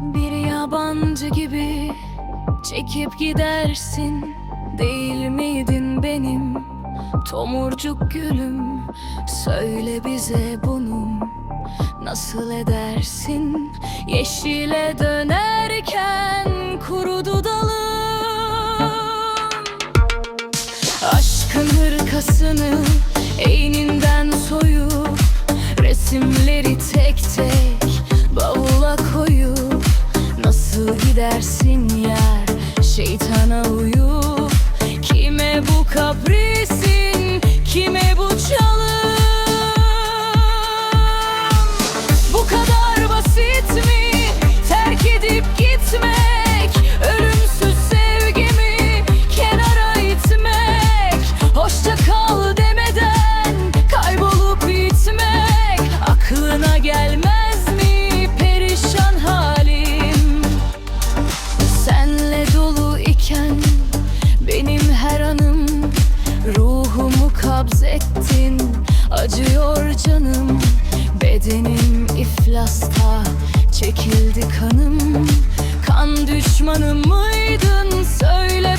Bir yabancı gibi çekip gidersin. Değil miydin benim tomurcuk gülüm? Söyle bize bunu nasıl edersin? Yeşile dönerken kurudu dalım Aşkın hırkasını eğninden gidersin yer şeytana uyup Kime bu kaprisin kime bu çalım? Bu kadar basit mi? Terk edip gitmek Ölümsüz sevgimi kenara itmek. Hoşça demeden kaybolup gitmek Aklına gelmez Kabzettin acıyor canım Bedenim iflasta çekildi kanım. Kan düşmanı mıydın? Söyle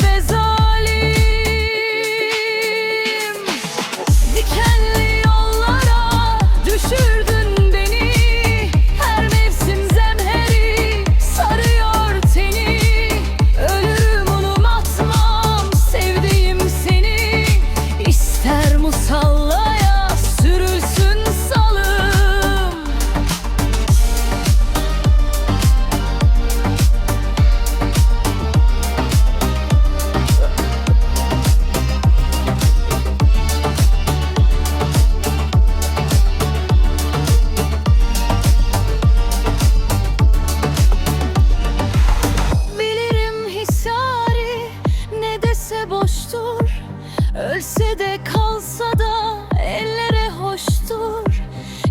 Ölse de kalsa da ellere hoştur.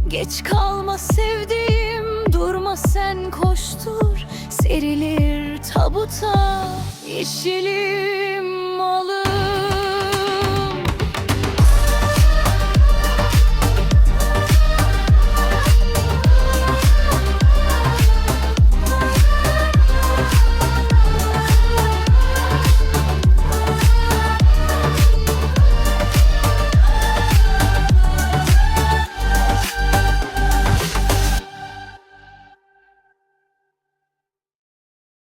Geç kalma sevdiğim durma sen koştur. Serilir tabuta yeşili